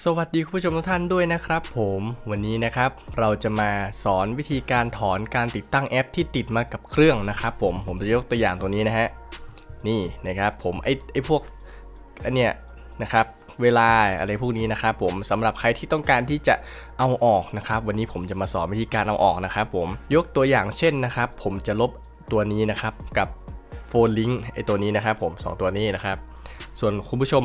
สวัสดีคุณผู้ชมทุกท่านด้วยนะครับผมวันนี้นะครับเราจะมาสอนวิธีการถอนการติดตั้งแอปที่ติดมากับเครื่องนะครับผมผมจะยกตัวอย่างตัวนี้นะฮะนี่นะครับผมไอไอพวกอันเนี้ยนะครับเวลาอะไรพวกนี้นะครับผมสำหรับใครที่ต้องการที่จะเอาออกนะครับ วันนี้ผมจะมาสอนวิธีการเอาออกนะครับผมยกตัวอย่างเช่นนะครับ ผมจะลบตัวนี้นะครับกับโฟนลิงก์ไอตัวนี้นะครับผมสองตัวนี้นะครับ ส่วนคุณผู้ชม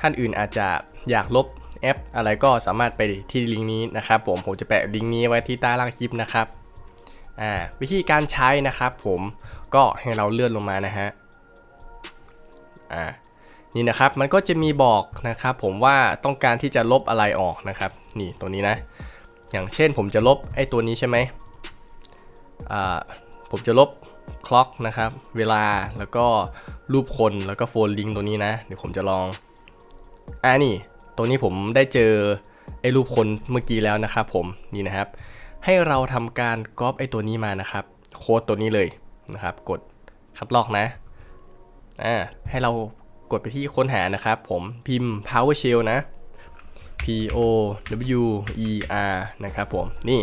ท่านอื่นอาจจะอยากลบ แอป อะไรก็สามารถไปที่ลิงก์นี้นะครับผมผมจะแปะลิงก์นี้ไว้ที่ใต้ล่างคลิปนะครับอ่าวิธีการใช้นะครับผมก็ให้เราเลื่อนลงมานะฮะอ่านี่นะครับมันก็จะมีบอกนะครับผมว่าต้องการที่จะลบอะไรออกนะครับ นี่ตัวนี้นะ อย่างเช่นผมจะลบไอ้ตัวนี้ใช่ไหมอ่าผมจะลบคล็อกนะครับ เวลาแล้วก็รูปคนแล้วก็โฟนลิงก์ตัวนี้นะ เดี๋ยวผมจะลองอ่านี่ ตรงนี้ผมได้เจอไอ้รูปคนเมื่อกี้แล้วนะครับผมนี่นะครับ ให้เราทำการก๊อปไอ้ตัวนี้มานะครับโค้ดตัวนี้เลยนะครับ กดคัดลอกนะอ่าให้เรากดไปที่ค้นหานะครับ ผมพิมพ์ PowerShell นะ P O W E R นะครับผมนี่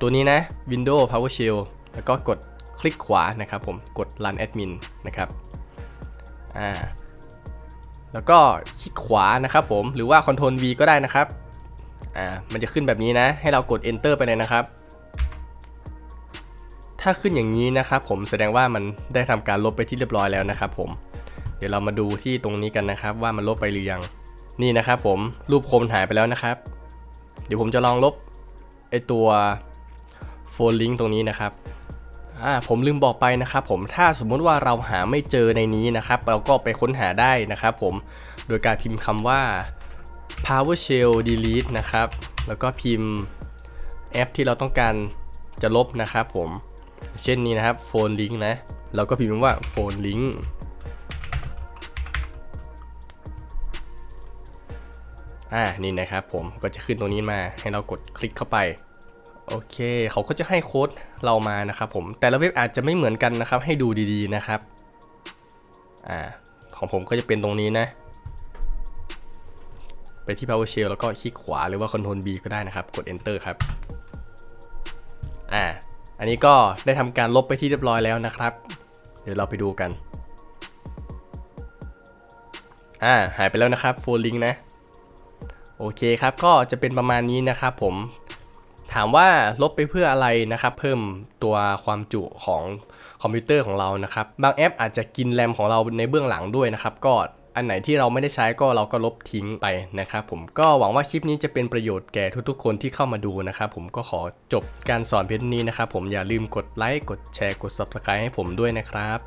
ตัวนี้นะ Windows PowerShell แล้วก็กดคลิกขวานะครับผมกด Run Admin นะครับอ่า แล้วก็คลิกขวานะครับผมหรือว่า Ctrl V ก็ได้นะครับอ่ามันจะขึ้นแบบนี้นะ ให้เรากด Enter ไปเลยนะครับ ถ้าขึ้นอย่างนี้นะครับผมแสดงว่ามันได้ทำการลบไปที่เรียบร้อยแล้วนะครับผมเดี๋ยวเรามาดูที่ตรงนี้กันนะครับ ว่ามันลบไปหรือยังนี่นะครับผมรูปโคมหายไปแล้วนะครับ เดี๋ยวผมจะลองลบไอตัวโฟลลิงตรงนี้นะครับ อ่าผมลืมบอกไปนะครับผมถ้าสมมุติว่าเราหาไม่เจอในนี้นะครับ เราก็ไปค้นหาได้นะครับผมโดยการพิมพ์คำว่า PowerShell delete นะครับ แล้วก็พิมพ์แอปที่เราต้องการจะลบนะครับผม เช่นนี้นะครับ phone link นะเราก็พิมพ์ว่า phone link อ่านี่นะครับผมก็จะขึ้นตรงนี้มาให้เรากดคลิกเข้าไป โอเค เขาก็จะให้โค้ดเรามานะครับผม แต่ละเว็บอาจจะไม่เหมือนกันนะครับ ให้ดูดีๆนะครับ อ่า ของผมก็จะเป็นตรงนี้นะ ไปที่ PowerShell แล้วก็คลิกขวาหรือว่า Ctrl B ก็ได้นะครับ กด Enter ครับ อ่า อันนี้ก็ได้ทำการลบไปที่เรียบร้อยแล้วนะครับ เดี๋ยวเราไปดูกัน อ่า หายไปแล้วนะครับโฟลิงนะ โอเคครับ ก็จะเป็นประมาณนี้นะครับผม ถามว่าลบไปเพื่ออะไรนะครับ เพิ่มตัวความจุของคอมพิวเตอร์ของเรานะครับ บางแอปอาจจะกินแรมของเราในเบื้องหลังด้วยนะครับก็อันไหนที่เราไม่ได้ใช้ก็เราก็ลบทิ้งไปนะครับผมก็หวังว่าคลิปนี้จะเป็นประโยชน์แก่ทุกๆ คนที่เข้ามาดูนะครับผมก็ขอจบการสอนเพียงนี้นะครับผมอย่าลืมกดไลค์กดแชร์กด Subscribe ให้ผมด้วยนะครับ